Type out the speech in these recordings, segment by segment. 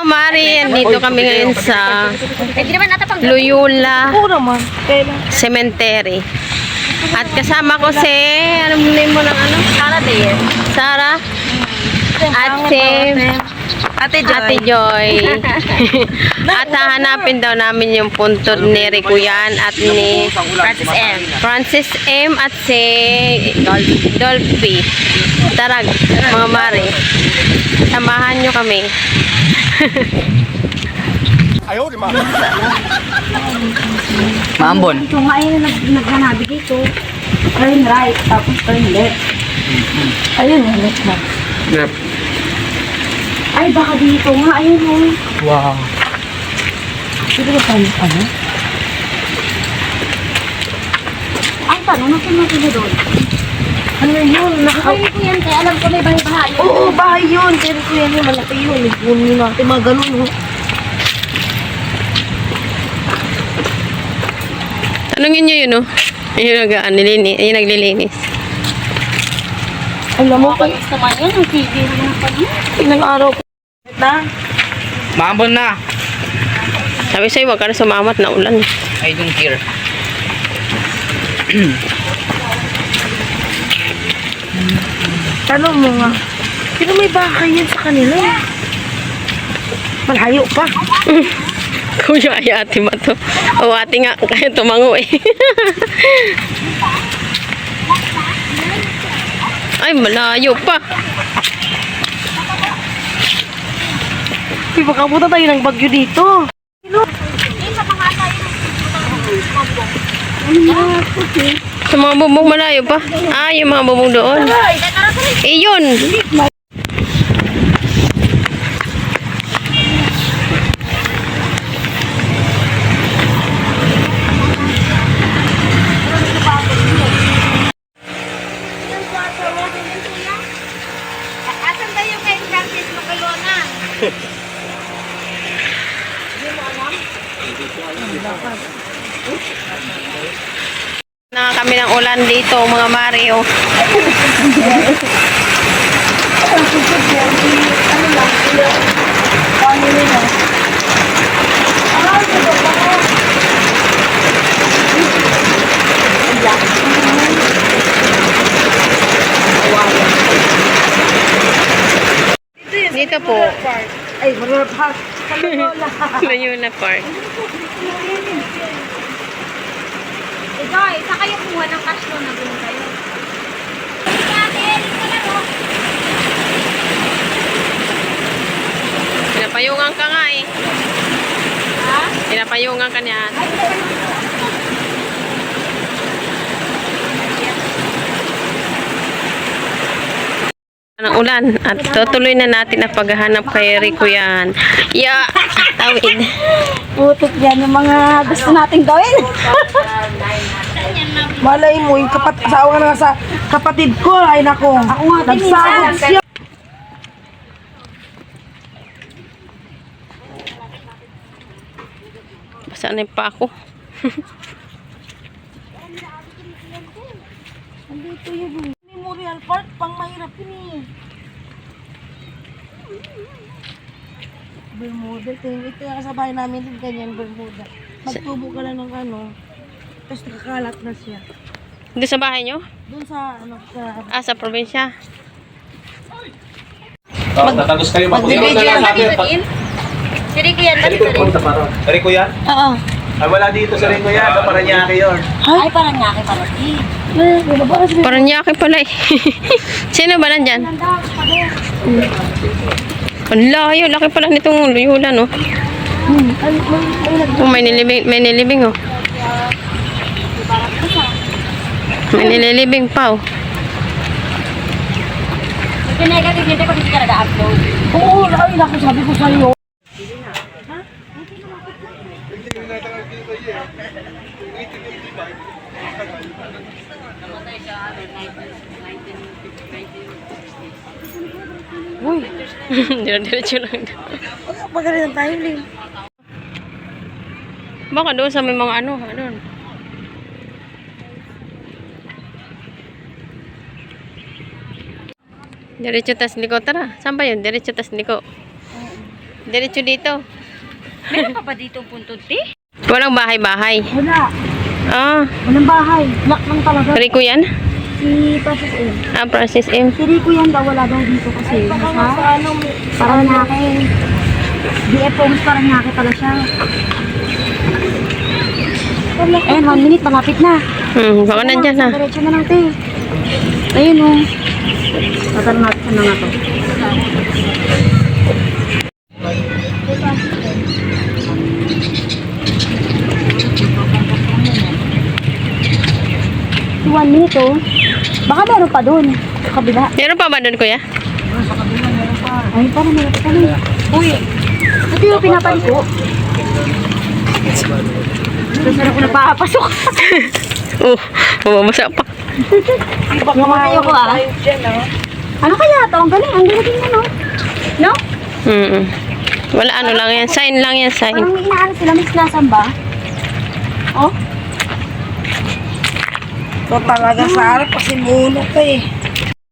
Mari, dito kami ngayon sa Loyola? Cemetery. At kasama ko si, anong name mo ng ano? Sara din. Sarah? At si Ate Joy. Ate Joy. at hahanapin daw namin yung puntod ni Ricuyan at ni Francis M. Francis M. at si Dol- Dolphy. Tarag, mga mare. Samahan nyo kami. Maambon. Ito nga ayun nag naghanabi dito. Turn right, tapos turn left. Ayun, left na. Yep. Ay, baka dito nga. Ayun o. Wow. Dito ba tayo ano? Ang tanong, nasa natin na doon? Ano yun? Naka- Ay, ko yan. Kaya alam ko may bahay-bahay. Oo, bahay yun. Pero kuya yun, malaki yun. Kunin natin mga ganun. oh. Tanungin nyo yun, oh. Yung nag, ano, nilini, yung naglilinis. Alam mo, Okay, naman yan. Ang TV naman pa niya. ilang araw ko. Na? Maambon na. Sabi sa'yo, wag ka na sumamat na ulan. I don't care. Tanong mo nga. Pero may bahay yan sa kanila. Malayo pa. Kuya, ay ate ba to? O ate nga, kaya tumango eh. ay, malayo pa. Di ba kabuta tayo ng bagyo dito? Sa mga bubong malayo pa. Ah, yung mga bubong doon. Eh, yun. Asan kayo kay Francis Magalona? Na kami ng ulan dito, mga Mario. Dito po, Ay, marunong pa. Loyola Park. Eh, sa kayo kuha ng cash loan na doon kayo? Pinapayungan ka nga eh. Ha? Pinapayungan ka niya. Ng ulan at tutuloy na natin ang paghahanap kay Rico yan. Ya! Tawid. Putik yan yung mga gusto nating gawin. Malay mo, yung kapat asawa na sa kapatid ko. Ay, nako. Ako nga, Nagsahod siya. Basta na pa ako. Memorial Park, mahirap yun eh. Bermuda. Ito, yung- ito yung sa bahay namin din ganyan, Bermuda. Magtubo ka lang ng ano, tapos nakakalat na siya. Hindi sa bahay nyo? Doon sa, ano, sa... Ah, sa probinsya. Oh, tatagos kayo Mag-video lang ko din. Si Rico yan, Sa sabi ko yan? Oo. Ay, wala dito sa Rico yan. Sa Paranaque yun. Ay, Parati. Parang yaki pala eh. Sino ba nandyan? Ang layo, laki pala nitong Loyola, no? Oh, may nilibing, may nilibing, oh. May nililibing pa, oh. Kasi negative hindi ko hindi ka nag-upload. Oo, ay, naku, sabi ko sa'yo. Uy, Dire-diretso lang. magaling tayo, Lin. Baka doon sa may mga ano, ano. Diretso tas liko, tara. Saan ba yun? Diretso tas liko. Diretso dito. Meron pa ba dito puntod, ti? Walang bahay-bahay. Wala. Ah, Walang bahay. Lock lang talaga. Rico yan? Si Francis M. Ah, Francis M. Si Rico yan daw, wala daw dito kasi. Nasa, Paranaque. DF Homes Paranaque pala siya. Eh, one minute, malapit na. Hmm, baka nandyan na. Diretso na lang, te. Ayun, oh. Tatanong natin na nga to. Oh. Baka meron pa doon. Sa kabila. Meron pa ba doon, kuya? Ay, parang meron pa doon. Uy, ito yung pinapaliko. Tapos meron ko napapasok. Oh, mamamasa pa. Yung kayo ko ah. Ano kaya to? Ang galing, ang galing mo, no? No? Mm Wala ano lang yan. Sign lang yan, sign. Parang may inaano sila, may sinasamba. Oh? Ito talaga sa harap kasi mulog ka eh.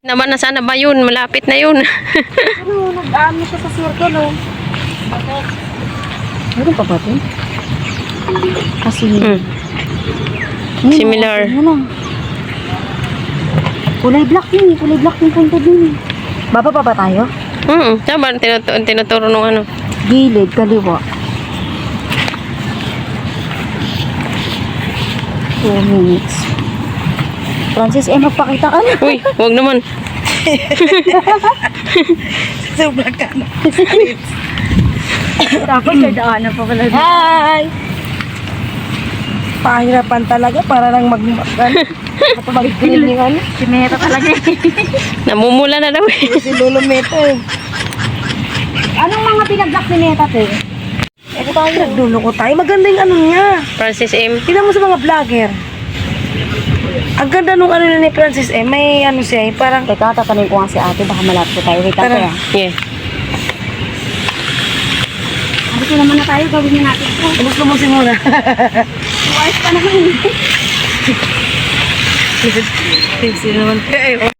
Naman na sana ba yun? Malapit na yun. Ano, nag-ano siya sa circle, oh. Meron pa ba ito? Kasi, hmm. yun, Similar. ah. Kulay black yun, kulay black yung punta eh. Baba pa ba tayo? Mm, tama, tinuturo, tinuturo nung ano. Gilid, kaliwa. Two minutes. Francis, eh, magpakita ka na. Uy, wag naman. Sobrang ka na. Tapos, dadaanan pa pala. Hi! Pahirapan talaga para lang mag... Ano, Matubag-green yung ano. Si Meta talaga eh. Namumula na daw eh. si Lolo Meta eh. Anong mga pinag-block ni Meta, te? Ito tayo. Nagluloko tayo. Maganda yung ano niya. Francis M. Tignan mo sa mga vlogger. Ang ganda nung ano ni Francis eh. May ano siya eh. Parang... Teka, tatanin ko nga si ate. Baka malapit ko tayo. Wait, Tara. ah. Yeah. Dito naman na tayo. Gawin na natin ito. Gusto mo simula. Tuwais pa naman. Sino naman kayo?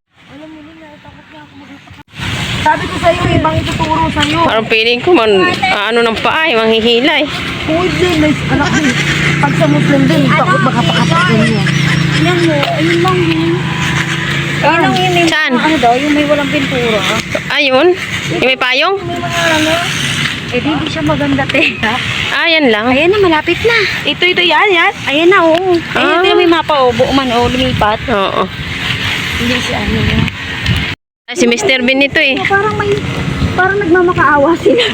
Sabi ko sa'yo, ibang ituturo sa'yo. Parang feeling ko man, ano ng paa, eh, manghihilay. Uy, din, anak din. Pag sa Muslim din, takot baka pakatakin niya. Yan mo. Ayun lang yun. Ayun lang yun. yung- Saan? Ano daw? Yung may walang pintura. Ayun. Yung may payong? May mga ano. Eh, di, di siya maganda, te. Ah, yan lang. Ayan na, malapit na. Ito, ito, yan, yan. Ayan na, oo. Ayun, Ah. ito yung may mapa, oh. Buo man, oh. Lumipat. Oo. Hindi si ano yun. Ay, si Mr. Bean ito eh. Parang may, parang nagmamakaawa sila.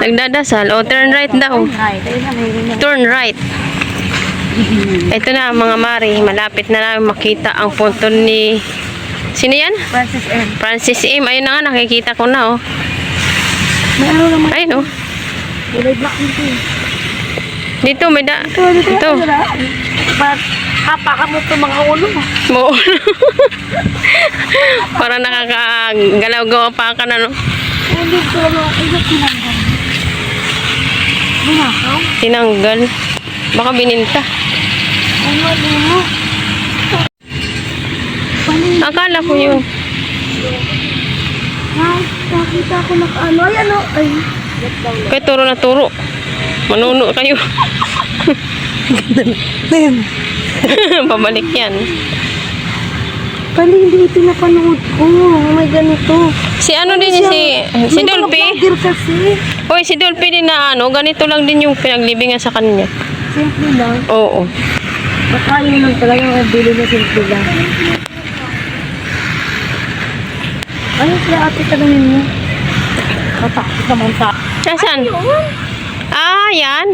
Nagdadasal. O, turn right daw. Ay, ayun na, may ganyan. Turn right. Ito na mga mari, malapit na namin makita ang punto ni... Sino yan? Francis M. Francis M. Ayun na nga, nakikita ko na oh. May ano naman. Ayun oh. Kulay black nito eh. Dito, may da... Ito. Ba't hapakan mo ito mga ulo mo? Mo. Para nakakagalaw-gawa pa ka na no. Hindi ko lang, ay, ba't tinanggal? Bunakaw? Tinanggal. Baka bininta. Akala ko yun. Ay, nakita ko na ano. Ay, ano? Ay, Kaya turo na turo. Manuno kayo. Pabalik yan. pali hindi ito napanood ko. May ganito. Si ano din yun, si, si Dolphy. kasi. Hoy, si Dolphy din na ano, ganito lang din yung pinaglibingan sa kanya. Simple lang. Oo. Baka yun lang talaga ang bili na simple lang. Ano sila ate tanongin mo? Matakot naman sa Nasaan? Ah, yan.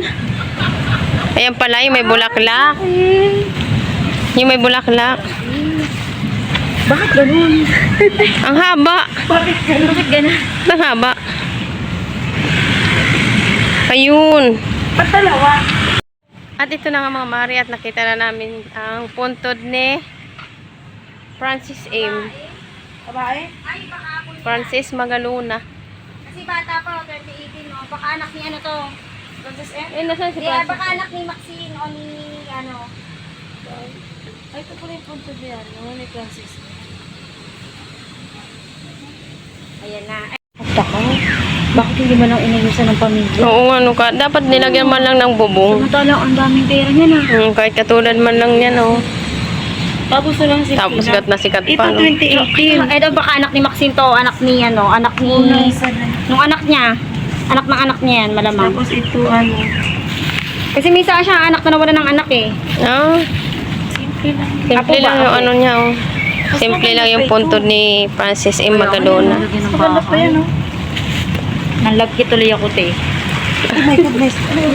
Ayan pala, yung may bulaklak. akin. Yung may bulaklak. Bakit ganun? Ang haba. Bakit ganun? Bakit ganun? Ang haba. Ayun. Ba't dalawa? At ito na nga mga mari at nakita na namin ang puntod ni Francis Aim. Babae? Francis Magaluna. Kasi bata pa, 2018, no? Baka anak ni ano to. Francis M? Eh, nasaan si Hindi, Francis? baka anak ni Maxine o ni ano. Ay, ito pala yung punto niya. Yung ni Francis. Ayan na. Basta ka. Bakit hindi man lang inayusan ng pamilya? Oo nga, no, ka, dapat nilagyan man lang ng bubong. Samantalang ang daming pera niya na. Hmm, kahit katulad man lang yan, oh. Tapos na lang si Tapos sikat na sikat Ito pa, no? 2018. Ito baka anak ni Maxine to, anak ni ano, anak ni... Nung anak niya. Anak ng anak niya yan, malamang. Tapos ito ano. Kasi may isa siya, anak na nawala ng anak eh. Apo simple ba? lang yung ano niya, oh. Simple lang yung punto ni Francis M. Magalona. Maganda pa yan oh. Nalagki tuloy ako te. Oh my goodness. Ano yun?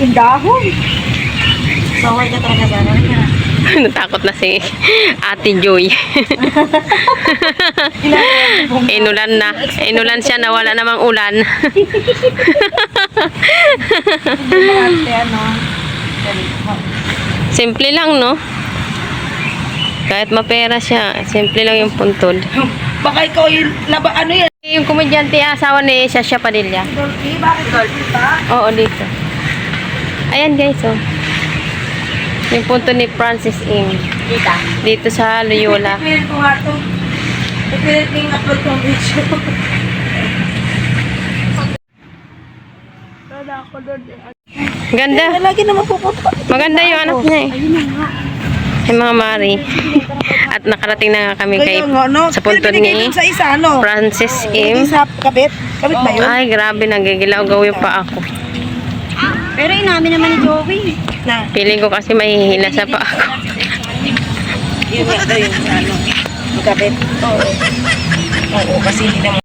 Yung dahon. Bawal ka talaga? Ano ka? Natakot na si Ate Joy. Inulan na. Inulan siya na wala namang ulan. Ano? Simple lang, no? Kahit mapera siya, simple lang yung puntod. Baka ikaw yung laba, ano yan? Yung komedyante, asawa ni Sasha Padilla. Dolphy? Bakit Dolphy pa? Oo, dito. Ayan guys, oh. Yung punto ni Francis Ing. Kita. Dito sa Loyola. Pipilit ko nga ito. Pipilit ko yung upload kong video. Ganda. Lagi naman pupunta. Maganda yung anak niya eh. Yung mga Mari. At nakarating na nga kami kay Kaya nga, no? sa punto ni dun sa isa, ano? Francis M. Isa, kabit? Kabit ba yun? Ay, grabe, nagigilaw gawin pa ako. Pero inamin naman ni Joey. Na, Piling ko kasi mahihina sa pa ako. yun nga daw yung ano. Kabit. Oo. Oo, kasi hindi naman